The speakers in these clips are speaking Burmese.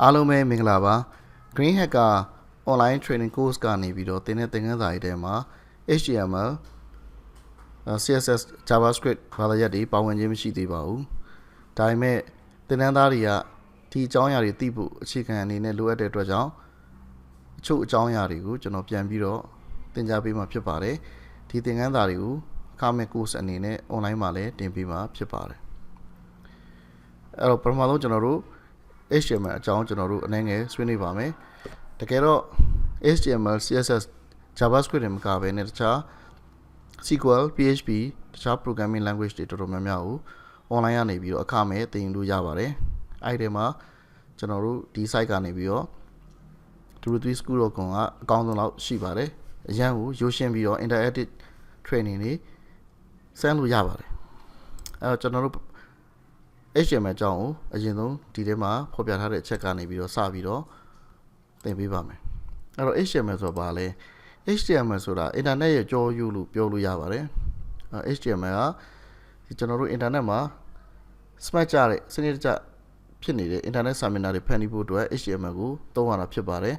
အားလုံးပဲမင်္ဂလာပါ Green Hacker online training course ကနေပြီးတော့သင်တဲ့သင်ခန်းစာတွေထဲမှာ HTML အဲ CSS JavaScript ဘာသာရပ်တွေပါဝင်ခြင်းမရှိသေးပါဘူးဒါပေမဲ့သင်တန်းသားတွေကဒီအကြောင်းအရာတွေသိဖို့အခြေခံအနေနဲ့လိုအပ်တဲ့အတွက်ကြောင့်အချို့အကြောင်းအရာတွေကိုကျွန်တော်ပြန်ပြီးတော့သင်ကြားပေးမှာဖြစ်ပါတယ်ဒီသင်ခန်းစာတွေကိုအခမဲ့ course အနေနဲ့ online မှာလည်းတင်ပေးမှာဖြစ်ပါတယ်အဲ့တော့ပထမဆုံးကျွန်တော်တို့ HTML အကြောင်းကျွန်တော်တို့အနည်းငယ်ဆွေးနွေးပါမယ်။တကယ်တော့ HTML CSS JavaScript တွေမကဘဲနဲ့တခြား SQL PHP တခြား programming language တွေတော်တော်များများကို online ကနေပြီးတော့အခမဲ့သင်ယူလို့ရပါတယ်။အဲ့ဒီမှာကျွန်တော်တို့ဒီ site ကနေပြီးတော့ 3school.com ကအကောင်းဆုံးလောက်ရှိပါတယ်။အရန်ကိုရိုးရှင်းပြီးတော့ interactive training တွေဆန်းလို့ရပါတယ်။အဲတော့ကျွန်တော်တို့ HTML အကြောင်းကိုအရင်ဆုံးဒီထဲမှာဖော်ပြထားတဲ့အချက်ကနေပြီးတော့စပြီးတော့သင်ပေးပါမယ်အဲ့တော့ HTML ဆိုတာဘာလဲ HTML ဆိုတာအင်တာနက်ရဲ့ကြောယူလို့ပြောလို့ရပါတယ်အဲ HTML ကဒီကျွန်တော်တို့အင်တာနက်မှာ smart ကြတဲ့စနစ်တကျဖြစ်နေတဲ့အင်တာနက်စာမျက်နှာတွေဖန်တီးဖို့အတွက် HTML ကိုသုံးရတာဖြစ်ပါတယ်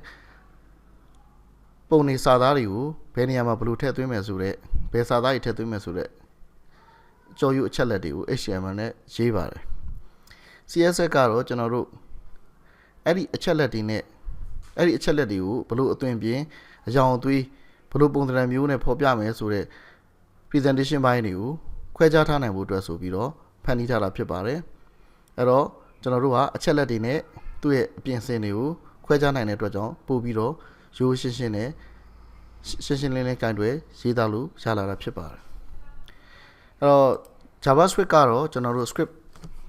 ပုံနေစာသားတွေကိုဘယ်နေရာမှာဘယ်လိုထည့်သွင်းမယ်ဆိုတော့ဘယ်စာသားတွေထည့်သွင်းမယ်ဆိုတော့ကြောယူအချက်လက်တွေကို HTML နဲ့ရေးပါတယ် CSS ကတော့ကျွန်တော်တို့အဲ့ဒီအချက်လက်တွေနဲ့အဲ့ဒီအချက်လက်တွေကိုဘလို့အသွင်ပြင်အကြောင်းအသွေးဘလို့ပုံစံမျိုးနဲ့ဖော်ပြမယ်ဆိုတော့ presentation ဘိုင်းတွေကိုခွဲခြားထားနိုင်ဖို့အတွက်ဆိုပြီးတော့ဖန်တီးထားတာဖြစ်ပါတယ်အဲ့တော့ကျွန်တော်တို့ကအချက်လက်တွေနဲ့သူ့ရဲ့အပြင်စင်တွေကိုခွဲခြားနိုင်တဲ့အတွက်ကြောင့်ပို့ပြီးတော့ရိုးရှင်းရှင်းနဲ့ရှင်းရှင်းလင်းလင်းကင်တွယ်ရေးသားလို့ရလာတာဖြစ်ပါတယ်အဲ့တော့ JavaScript ကတော့ကျွန်တော်တို့ script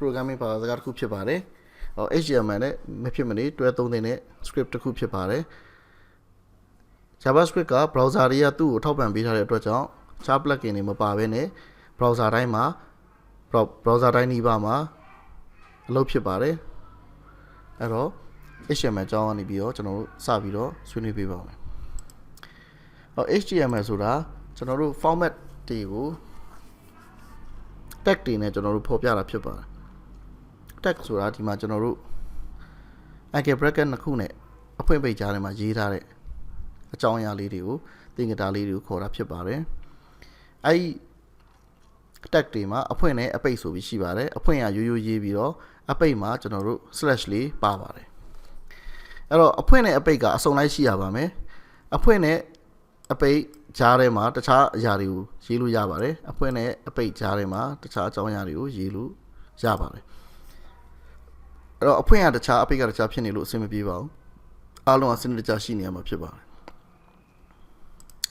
programming ဘာသာစကားတစ်ခုဖြစ်ပါတယ်။ဟော HTML နဲ့မဖြစ်မနေတွဲသုံးတဲ့ script တစ်ခုဖြစ်ပါတယ်။ JavaScript က browser တွေကသူ့ကိုထောက်ပံ့ပေးထားတဲ့အတွက်ကြောင့် char plugin တွေမပါဘဲနဲ့ browser တိုင်းမှာ browser တိုင်းနှီးပါမှာအလုပ်ဖြစ်ပါတယ်။အဲ့တော့ HTML အကြောင်းကနေပြီးတော့ကျွန်တော်တို့စပြီးတော့ဆွေးနွေးပေးပါမယ်။ဟော HTML ဆိုတာကျွန်တော်တို့ format တွေကို tag တွေနဲ့ကျွန်တော်တို့ဖော်ပြတာဖြစ်ပါတယ် tag ဆိုတာဒီမှာကျွန်တော်တို့ angle bracket နှစ်ခုနဲ့အဖွင့်ပိတ်ကြားထဲမှာရေးထားတဲ့အကြောင်းအရာလေးတွေကိုသင်္ကေတလေးတွေကိုခေါ်တာဖြစ်ပါတယ်အဲဒီ tag တွေမှာအဖွင့်နဲ့အပိတ်ဆိုပြီးရှိပါတယ်အဖွင့်ရရိုးရိုးရေးပြီးတော့အပိတ်မှာကျွန်တော်တို့ slash လေးပါပါတယ်အဲ့တော့အဖွင့်နဲ့အပိတ်ကအစုံလိုက်ရှိရပါမယ်အဖွင့်နဲ့အပိတ်ကြားထဲမှာတခြားအရာတွေကိုရေးလို့ရပါတယ်အဖွင့်နဲ့အပိတ်ကြားထဲမှာတခြားအကြောင်းအရာတွေကိုရေးလို့ရပါတယ် အဲ့တော့အဖွင့်ရတခြားအပိတ်ကတခြားဖြစ်နေလို့အဆင်မပြေပါဘူးအားလုံးအစနစ်တကျရှိနေရမှာဖြစ်ပါတယ်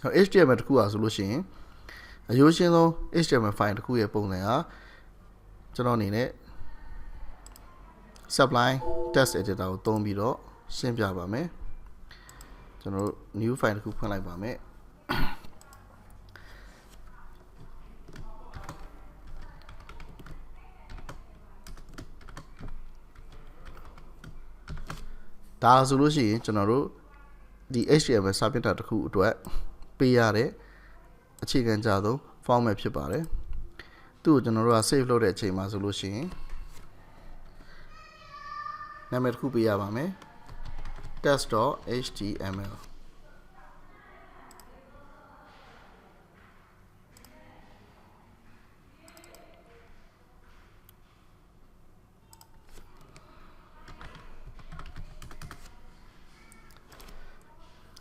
ဟော HTML တခုอ่ะဆိုလို့ရှိရင်အရိုးရှင်းဆုံး HTML file တခုရဲ့ပုံစံဟာကျွန်တော်အနေနဲ့ Sublime Text Editor ကိုသုံးပြီးတော့ရှင်းပြပါမယ်ကျွန်တော်တို့ new file တခုဖွင့်လိုက်ပါမယ် ဒါဆိုလို့ရှိရင်ကျွန်တော်တို့ဒီ HTML စာမျက်နှာတစ်ခုအတွက်ပေးရတဲ့အခြေခံကြဆုံး format ဖြစ်ပါတယ်သူ့ကိုကျွန်တော်တို့က save လုပ်တဲ့အချိန်မှာဆိုလို့ရှိရင်နာမည်တစ်ခုပေးရပါမယ် test.html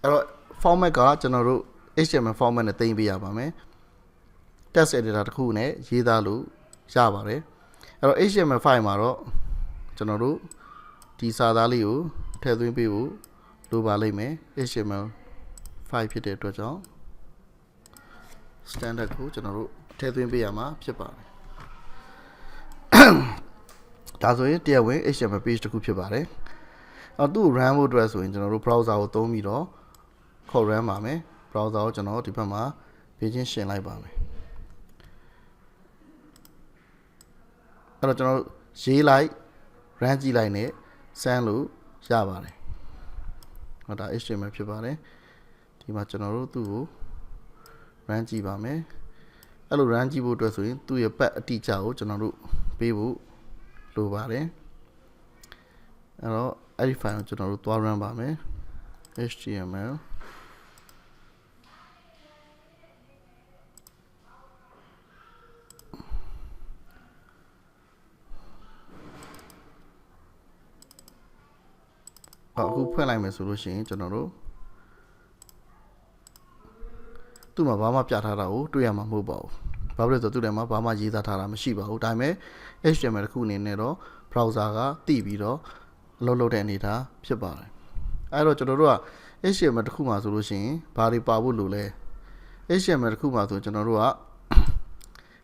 အဲ့တော့ format ကကျွန်တော်တို့ HTML format နဲ့တင်ပေးရပါမယ် text editor တစ်ခုနဲ့ရေးသားလို့ရပါတယ်အဲ့တော့ HTML file မှာတော့ကျွန်တော်တို့ဒီစာသားလေးကိုထည့်သွင်းပေးဖို့လိုပါလိမ့်မယ် HTML file ဖြစ်တဲ့အတွက်ကြောင့် standard ကိုကျွန်တော်တို့ထည့်သွင်းပေးရမှာဖြစ်ပါတယ်ဒါဆိုရင်တရားဝင် HTML page တစ်ခုဖြစ်ပါတယ်အော်သူ့ run ဖို့အတွက်ဆိုရင်ကျွန်တော်တို့ browser ကိုသုံးပြီးတော့ ခေါ် run ပါမယ် browser ကိုကျွန်တော်ဒီဘက်မှာပေးချင်းရှင်းလိုက်ပါမယ်အဲ့တော့ကျွန်တော်ရေးလိုက် run ကြည့်လိုက်နဲ့စမ်းလို့ရပါတယ်ဟောဒါ HTML ဖြစ်ပါတယ်ဒီမှာကျွန်တော်တို့သူ့ကို run ကြည့်ပါမယ်အဲ့လို run ကြည့်ဖို့အတွက်ဆိုရင်သူ့ရဲ့ path အတိအကျကိုကျွန်တော်တို့ပေးဖို့လိုပါတယ်အဲ့တော့အဲ့ဒီ file ကိုကျွန်တော်တို့သွား run ပါမယ် html အခုဖွင့်လိုက်မယ်ဆိုလို့ရှိရင်ကျွန်တော်တို့သူ့မှာဘာမှပြထားတာကိုတွေ့ရမှာမဟုတ်ပါဘူး။ဘာဖြစ်လို့လဲဆိုတော့သူ့ထဲမှာဘာမှရေးသားထားတာမရှိပါဘူး။ဒါပေမဲ့ HTML တစ်ခုအနေနဲ့တော့ browser ကတည်ပြီးတော့အလုပ်လုပ်တဲ့အနေအထားဖြစ်ပါတယ်။အဲတော့ကျွန်တော်တို့က HTML တစ်ခုမှာဆိုလို့ရှိရင်ဘာတွေပါဖို့လိုလဲ။ HTML တစ်ခုမှာဆိုကျွန်တော်တို့က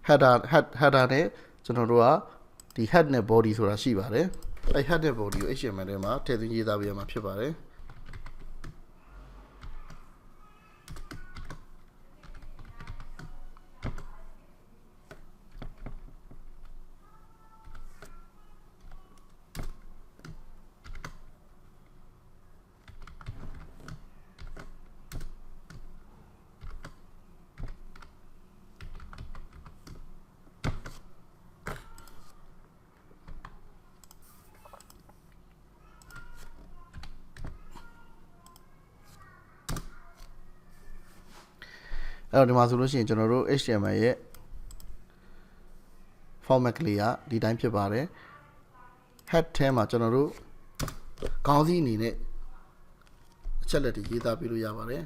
header head header နဲ့ကျွန်တော်တို့ကဒီ head နဲ့ body ဆိုတာရှိပါတယ်။ အဲ head နဲ့ body ကို HTML ထဲမှာထည့်သွင်းရေးသားပေးရမှာဖြစ်ပါတယ်။ အဲ့တော့ဒီမှာဆိုလို့ရှိရင်ကျွန်တော်တို့ HTML ရဲ့ format ကလေးကဒီတိုင်းဖြစ်ပါတယ် head ထဲမှာကျွန်တော်တို့ခေါင်းစည်းအနေနဲ့အချက်လက်တွေရေးသားပေးလို့ရပါတယ်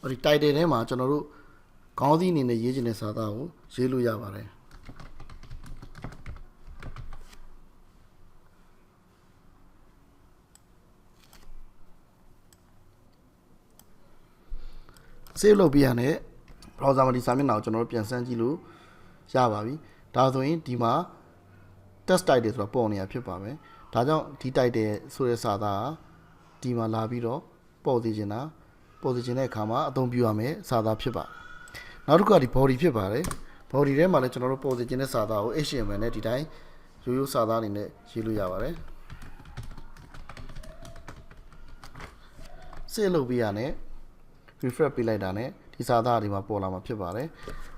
ဟိုဒီ title ထဲမှာကျွန်တော်တို့ခေါင်းစည်းအနေနဲ့ရေးချင်တဲ့စာသားကိုရေးလို့ရပါတယ် save လုပ်ပြရတဲ့ browser မှာဒီစာမျက်နှာကိုကျွန်တော်တို့ပြန်ဆန်းကြည့်လို့ရပါပြီဒါဆိုရင်ဒီမှာ test title ဆိုတာပေါ်နေတာဖြစ်ပါမယ်ဒါကြောင့်ဒီ title ဆိုတဲ့စာသားကဒီမှာလာပြီးတော့ပေါ်စီခြင်းတာပေါ်စီခြင်းတဲ့အခါမှာအသုံးပြုရမယ်စာသားဖြစ်ပါတယ်နောက်တစ်ခုကဒီ body ဖြစ်ပါတယ် body ထဲမှာလည်းကျွန်တော်တို့ပေါ်စီခြင်းတဲ့စာသားကို HTML နဲ့ဒီတိုင်းရိုးရိုးစာသားအနေနဲ့ရေးလို့ရပါတယ် save လုပ်ပြရတဲ့ refresh ပေးလိုက်တာ ਨੇ ဒီစာသားဒီမှာပေါ်လာမှာဖြစ်ပါတယ်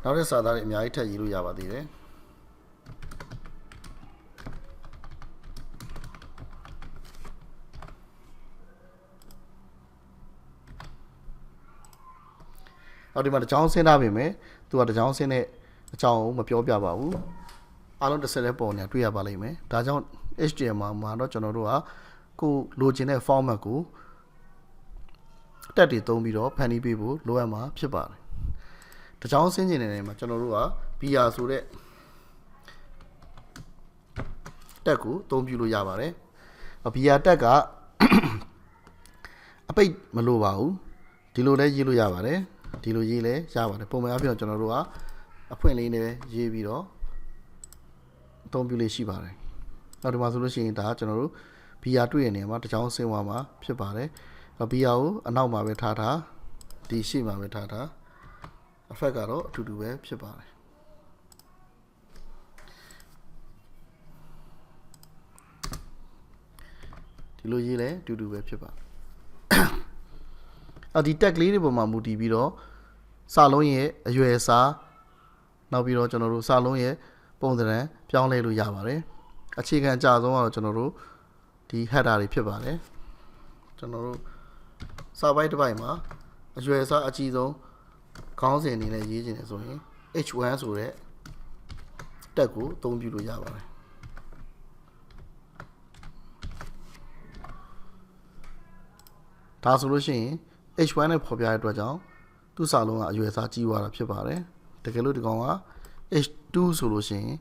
နောက်တဲ့စာသားတွေအများကြီးထပ်ရေးလို့ရပါသေးတယ်အော်ဒီမှာတစ်ချောင်းဆင်းထားပြီမယ်သူကတစ်ချောင်းဆင်းတဲ့အကြောင်းကိုမပြောပြပါဘူးအားလုံးတစ်ဆက်လဲပေါ်နေတာတွေ့ရပါလိမ့်မယ်ဒါကြောင့် HTML မှာတော့ကျွန်တော်တို့ကကိုလိုချင်တဲ့ format ကို တက်တွေသုံးပြီးတော့ဖန်တီးပေးဖို့လိုအပ်မှာဖြစ်ပါတယ်။တချောင်းဆင်းကျင်တဲ့နေရာမှာကျွန်တော်တို့က BR ဆိုတဲ့တက်ကိုအသုံးပြုလို့ရပါတယ်။ BR တက်ကအပိတ်မလိုပါဘူး။ဒီလိုလည်းရေးလို့ရပါတယ်။ဒီလိုရေးလည်းရပါတယ်။ပုံမှန်အပြင်ကျွန်တော်တို့ကအဖွင့်လေးနဲ့ရေးပြီးတော့အသုံးပြုလေးရှိပါတယ်။နောက်ဒီမှာဆိုလို့ရှိရင်ဒါကကျွန်တော်တို့ BR တွေ့ရနေမှာတချောင်းဆင်းသွားမှာဖြစ်ပါတယ်။ ဘီယာကိုအနောက်မှာပဲထားထားဒီရှေ့မှာပဲထားထားအဖက်ကတော့အတူတူပဲဖြစ်ပါတယ်ဒီလိုရေးလဲအတူတူပဲဖြစ်ပါတယ်အဒီတက်ကလေးတွေပေါ်မှာမူတည်ပြီးတော့စာလုံးရဲ့အရွယ်အစားနောက်ပြီးတော့ကျွန်တော်တို့စာလုံးရဲ့ပုံသဏ္ဍာန်ပြောင်းလဲလို့ရပါတယ်အခြေခံအကြဆုံးကတော့ကျွန်တော်တို့ဒီ header တွေဖြစ်ပါတယ်ကျွန်တော်တို့ စာပိုက်တစ်ပိုက်မှာအရွယ်အစားအကြီးဆုံးခေါင်းစဉ်အနေနဲ့ရေးခြင်းလေဆိုရင် H1 ဆိုတဲ့တက်ကိုအသုံးပြုလို့ရပါတယ်ဒါဆိုလို့ရှိရင် H1 နဲ့ဖော်ပြတဲ့အတွက်ကြောင့်သူ့စာလုံးကအရွယ်အစားကြီးသွားတာဖြစ်ပါတယ်တကယ်လို့ဒီကောင်က H2 ဆိုလို့ရှိရင်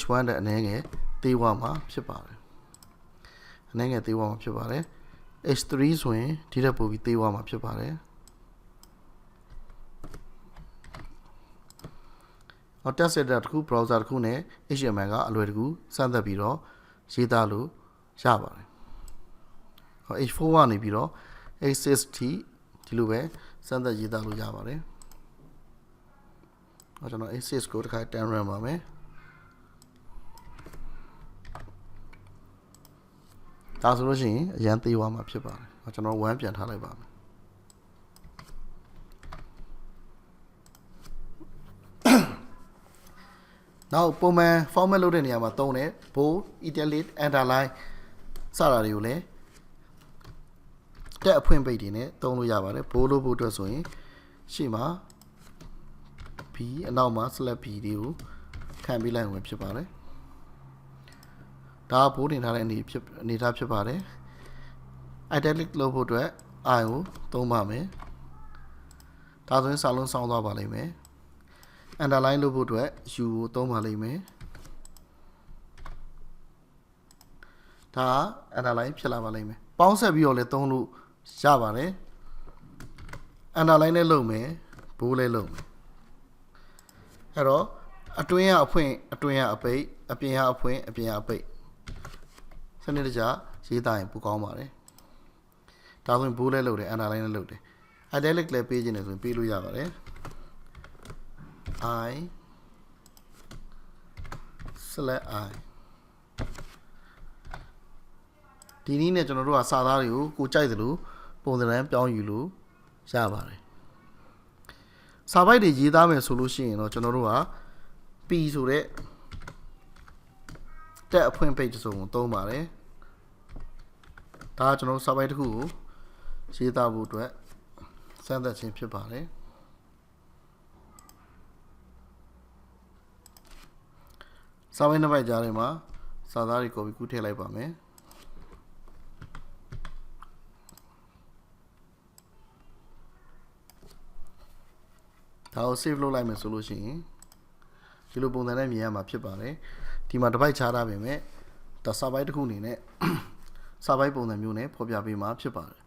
H1 တဲ့အနည်းငယ်သေးသွားမှာဖြစ်ပါတယ်အနည်းငယ်သေးသွားမှာဖြစ်ပါတယ် H3 ဆိုရင်ဒီထက်ပိုပြီးသေးသွားမှာဖြစ်ပါတယ်ဟော test editor တခု browser တခုနဲ့ HTML ကအလွယ်တကူစမ်းသပ်ပြီးတော့ရေးသားလို့ရပါတယ်ဟော H4 ကနေပြီးတော့ H6T ဒီလိုပဲစမ်းသပ်ရေးသားလို့ရပါတယ်ဟောကျွန်တော် H6 ကိုတစ်ခါတန်း run ပါမယ် ဒါဆိုလို့ရှိရင်အရန်သေးသွားမှာဖြစ်ပါတယ်ကျွန်တော်1ပြန်ထားလိုက်ပါမယ်နောက်ပုံမှန် format လုပ်တဲ့နေရာမှာသုံးတယ် bold italic underline စတာတွေကိုလည်းတက်အဖွင့်ပိတ်တွေနဲ့သုံးလို့ရပါတယ် bold လို့ဖို့အတွက်ဆိုရင်ရှေ့မှာ b အနောက်မှာ slash b တွေကိုခံပေးလိုက်ဝင်ဖြစ်ပါတယ် ဒါကဘိုးတင်ထားတဲ့အနေဖြစ်အနေထားဖြစ်ပါတယ် italic လုပ်ဖို့အတွက် i ကိုသုံးပါမယ်ဒါဆိုရင်စာလုံးဆောင်းသွားပါလိမ့်မယ် underline လုပ်ဖို့အတွက် u ကိုသုံးပါလိမ့်မယ်ဒါက underline ဖြစ်လာပါလိမ့်မယ်ပေါင်းဆက်ပြီးတော့လည်းသုံးလို့ရပါတယ် underline နဲ့လုပ်မယ်ဘိုးလည်းလုပ်မယ်အဲ့တော့အတွင်းကအဖွင့်အတွင်းကအပိတ်အပြင်ကအဖွင့်အပြင်ကအပိတ် စနစ်တကျရေးသားရင်ပိုကောင်းပါတယ်ဒါဆိုရင်ဘိုးလည်းလုပ်တယ် underline လည်းလုပ်တယ် italic လည်းပေးခြင်းတယ်ဆိုရင်ပေးလို့ရပါတယ် i select i ဒီနည်းနဲ့ကျွန်တော်တို့ကစာသားတွေကိုကိုကြိုက်သလိုပုံစံပြောင်းယူလို့ရပါတယ်စာပိုက်တွေရေးသားမယ်ဆိုလို့ရှိရင်တော့ကျွန်တော်တို့က p ဆိုတဲ့ တက်အဖွင့် page ဆိုကိုသုံးပါတယ်ဒါကကျွန်တော်တို့စာပိုက်တစ်ခုကိုရေးသားဖို့အတွက်စမ်းသပ်ခြင်းဖြစ်ပါတယ်စာပိုက်နှစ်ပိုက်ကြားထဲမှာစာသားတွေ copy ကူးထည့်လိုက်ပါမယ်ဒါကို save လုပ်လိုက်မယ်ဆိုလို့ရှိရင်ဒီလိုပုံစံနဲ့မြင်ရမှာဖြစ်ပါတယ် ဒီမှာတစ်ပိုက်ခြားထားပေမဲ့ဒါစာပိုက်တစ်ခုအနေနဲ့စာပိုက်ပုံစံမျိုးနဲ့ဖော်ပြပေးမှာဖြစ်ပါတယ်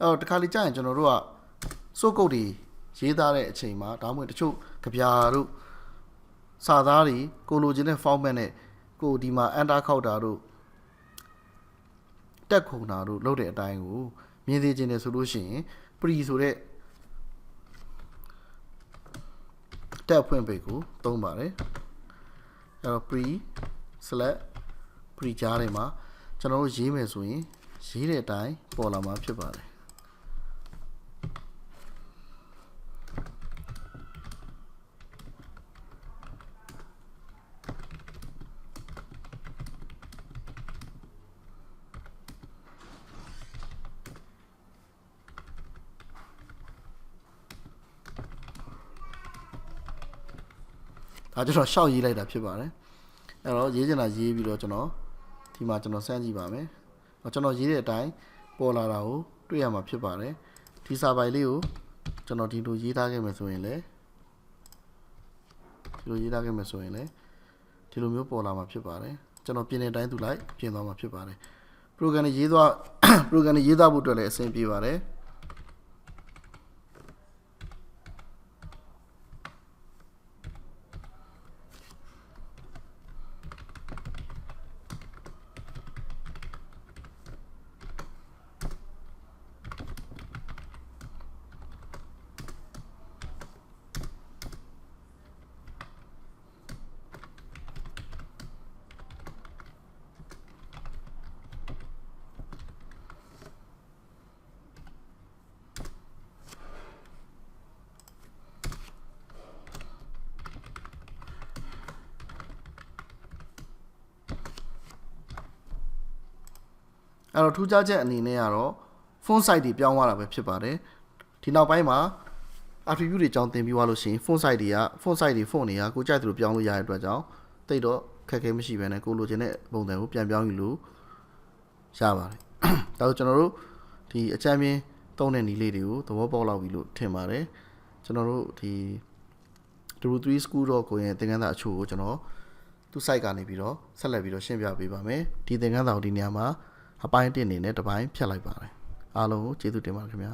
အဲ့တော့တခါလေကြာရင်ကျွန်တော်တို့ကစုပ်ကုတ်တွေရေးသားတဲ့အချိန်မှာဒါမှမဟုတ်တချို့ကြပြာတို့စာသားတွေကိုလိုချင်တဲ့ format နဲ့ကိုဒီမှာ enter ခောက်တာတို့တက်ခုံတာတို့လုပ်တဲ့အတိုင်းကိုမြင်သိခြင်းတယ်ဆိုလို့ရှိရင် pre ဆိုတဲ့တက်ဖွင့်ပိတ်ကိုသုံးပါတယ် အဲ့တော့ pre select pre ကြားထဲမှာကျွန်တော်တို့ရေးမယ်ဆိုရင်ရေးတဲ့အတိုင်းပေါ်လာမှာဖြစ်ပါတယ် ဒါကျွန်တော်ရှောက်ရေးလိုက်တာဖြစ်ပါတယ်အဲ့တော့ရေးချင်တာရေးပြီးတော့ကျွန်တော်ဒီမှာကျွန်တော်စမ်းကြည့်ပါမယ်ကျွန်တော်ရေးတဲ့အတိုင်းပေါ်လာတာကိုတွေ့ရမှာဖြစ်ပါတယ်ဒီစာပိုင်လေးကိုကျွန်တော်ဒီလိုရေးထားခဲ့မယ်ဆိုရင်လည်းဒီလိုရေးထားခဲ့မယ်ဆိုရင်လည်းဒီလိုမျိုးပေါ်လာမှာဖြစ်ပါတယ်ကျွန်တော်ပြင်တဲ့အတိုင်းသူလိုက်ပြင်သွားမှာဖြစ်ပါတယ် program နဲ့ရေးသွား program နဲ့ရေးသားဖို့အတွက်လည်းအဆင်ပြေပါတယ် အဲ့တော့ထူးခြားချက်အနေနဲ့ကတော့ font size တွေပြောင်းသွားတာပဲဖြစ်ပါတယ်ဒီနောက်ပိုင်းမှာ attribute တွေကြောင်းသင်ပြီးသွားလို့ရှိရင် font size တွေက font size တွေ font တွေကကိုကြိုက်သလိုပြောင်းလို့ရတဲ့အတွက်ကြောင့်တိတ်တော့ခက်ခဲမရှိဘဲနဲ့ကိုလိုချင်တဲ့ပုံစံကိုပြန်ပြောင်းယူလို့ရပါတယ်ဒါဆိုကျွန်တော်တို့ဒီအချမ်းပြင်းသုံးတဲ့နည်းလေးတွေကိုသဘောပေါက်လောက်ပြီလို့ထင်ပါတယ်ကျွန်တော်တို့ဒီ W3 school တော့ကိုရင်သင်ခန်းစာအချို့ကိုကျွန်တော်သူ site ကနေပြီးတော့ဆက်လက်ပြီးတော့ရှင်းပြပေးပါမယ်ဒီသင်ခန်းစာကိုဒီနေရာမှာ အပိုင်း1အနေနဲ့တစ်ပိုင်းဖြတ်လိုက်ပါတယ်အားလုံးကိုကျေးဇူးတင်ပါတယ်ခင်ဗျာ